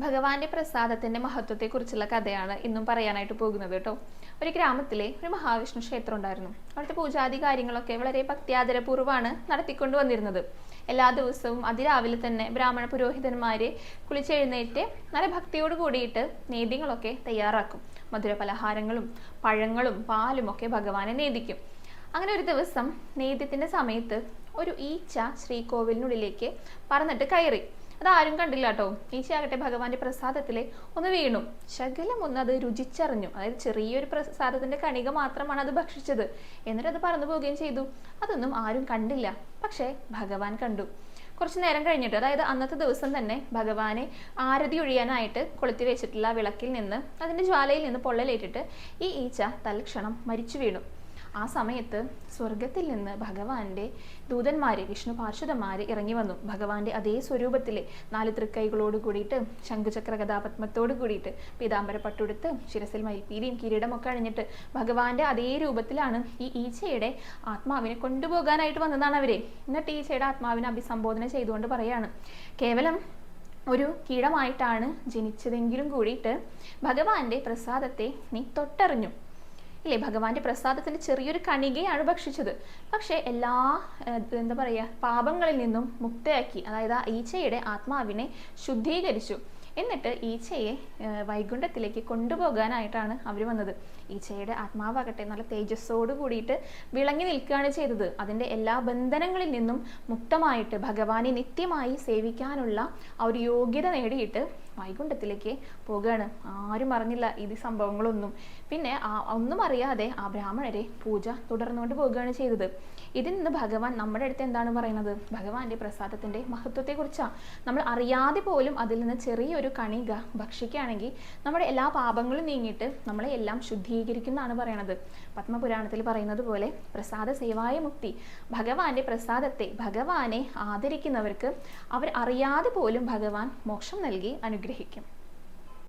ഭഗവാന്റെ പ്രസാദത്തിന്റെ മഹത്വത്തെക്കുറിച്ചുള്ള കഥയാണ് ഇന്നും പറയാനായിട്ട് പോകുന്നത് കേട്ടോ. ഒരു ഗ്രാമത്തിലെ ഒരു മഹാവിഷ്ണു ക്ഷേത്രം ഉണ്ടായിരുന്നു. അവിടുത്തെ പൂജാതി കാര്യങ്ങളൊക്കെ വളരെ ഭക്തിയാദരപൂർവമാണ് നടത്തിക്കൊണ്ടു വന്നിരുന്നത്. എല്ലാ ദിവസവും അതിരാവിലെ തന്നെ ബ്രാഹ്മണ പുരോഹിതന്മാരെ കുളിച്ചെഴുന്നേറ്റ് നല്ല ഭക്തിയോട് കൂടിയിട്ട് നേദ്യങ്ങളൊക്കെ തയ്യാറാക്കും. മധുര പലഹാരങ്ങളും പഴങ്ങളും പാലും ഒക്കെ ഭഗവാനെ നേദിക്കും. അങ്ങനെ ഒരു ദിവസം നേദ്യത്തിന്റെ സമയത്ത് ഒരു ഈച്ച ശ്രീകോവിലിനുള്ളിലേക്ക് പറന്നിട്ട് കയറി. അതാരും കണ്ടില്ല കേട്ടോ ഈശയാകട്ടെ ഭഗവാന്റെ പ്രസാദത്തിലെ ഒന്ന് വീണു. ശകലം ഒന്ന് അത് രുചിച്ചറിഞ്ഞു. അതായത് ചെറിയൊരു പ്രസാദത്തിന്റെ കണിക മാത്രമാണ് അത് ഭക്ഷിച്ചത്. എന്നിട്ട് അത് പറന്നു പോവുകയും ചെയ്തു. അതൊന്നും ആരും കണ്ടില്ല. പക്ഷേ ഭഗവാൻ കണ്ടു. കുറച്ച് നേരം കഴിഞ്ഞിട്ട് അതായത് അന്നത്തെ ദിവസം തന്നെ ഭഗവാനെ ആരതി ഒഴിയാനായിട്ട് കൊളുത്തി വെച്ചിട്ടുള്ള വിളക്കിൽ നിന്ന് അതിന്റെ ജ്വാലയിൽ നിന്ന് പൊള്ളലേറ്റിട്ട് ഈ ഈച്ച തൽക്ഷണം മരിച്ചു വീണു. ആ സമയത്ത് സ്വർഗത്തിൽ നിന്ന് ഭഗവാന്റെ ദൂതന്മാര് വിഷ്ണു പാർശ്വതന്മാര് ഇറങ്ങി വന്നു. ഭഗവാന്റെ അതേ സ്വരൂപത്തിലെ നാല് തൃക്കൈകളോട് കൂടിയിട്ട് ശംഖുചക്ര കഥാപത്മത്തോട് കൂടിയിട്ട് പീതാംബര പട്ടുടുത്ത് ശിരസിൽ മയിൽപ്പീലിയും കിരീടമൊക്കെ അണിഞ്ഞിട്ട് ഭഗവാന്റെ അതേ രൂപത്തിലാണ് ഈ ഈച്ചയുടെ ആത്മാവിനെ കൊണ്ടുപോകാനായിട്ട് വന്നതാണ് അവരെ. എന്നിട്ട് ഈച്ചയുടെ ആത്മാവിനെ അഭിസംബോധന ചെയ്തുകൊണ്ട് പറയാണ് കേവലം ഒരു കീടമായിട്ടാണ് ജനിച്ചതെങ്കിലും കൂടിയിട്ട് ഭഗവാന്റെ പ്രസാദത്തെ നീ തൊട്ടറിഞ്ഞു. ഇല്ലേ? ഭഗവാന്റെ പ്രസാദത്തിൽ ചെറിയൊരു കണികയാണ് ഭക്ഷിച്ചത്. പക്ഷേ എല്ലാ എന്താ പറയുക പാപങ്ങളിൽ നിന്നും മുക്തയാക്കി അതായത് ആ ഈച്ചയുടെ ആത്മാവിനെ ശുദ്ധീകരിച്ചു. എന്നിട്ട് ഈച്ചയെ വൈകുണ്ഠത്തിലേക്ക് കൊണ്ടുപോകാനായിട്ടാണ് അവർ വന്നത്. ഈച്ചയുടെ ആത്മാവാകട്ടെ നല്ല തേജസ്സോട് കൂടിയിട്ട് വിളങ്ങി നിൽക്കുകയാണ് ചെയ്തത്. അതിന്റെ എല്ലാ ബന്ധനങ്ങളിൽ നിന്നും മുക്തമായിട്ട് ഭഗവാനെ നിത്യമായി സേവിക്കാനുള്ള ആ ഒരു യോഗ്യത നേടിയിട്ട് വൈകുണ്ഠത്തിലേക്ക് പോകുകയാണ് ആരും അറിഞ്ഞില്ല ഇത് സംഭവങ്ങളൊന്നും. പിന്നെ ആ ഒന്നും അറിയാതെ ആ ബ്രാഹ്മണരെ പൂജ തുടർന്നുകൊണ്ട് പോവുകയാണ് ചെയ്തത്. ഇതിൽ നിന്ന് ഭഗവാൻ നമ്മുടെ അടുത്ത് എന്താണ് പറയുന്നത്? ഭഗവാന്റെ പ്രസാദത്തിന്റെ മഹത്വത്തെക്കുറിച്ചാണ് നമ്മൾ അറിയാതെ പോലും അതിൽ നിന്ന് ചെറിയൊരു കണിക ഭക്ഷിക്കുകയാണെങ്കിൽ നമ്മുടെ എല്ലാ പാപങ്ങളും നീങ്ങിയിട്ട് നമ്മളെ എല്ലാം ശുദ്ധീകരിക്കുന്നതാണ് പറയണത്. പത്മപുരാണത്തിൽ പറയുന്നത് പോലെ പ്രസാദ സേവായ മുക്തി. ഭഗവാന്റെ പ്രസാദത്തെ ഭഗവാനെ ആദരിക്കുന്നവർക്ക് അവർ അറിയാതെ പോലും ഭഗവാൻ മോക്ഷം നൽകി അനുഗ്രഹിക്കും.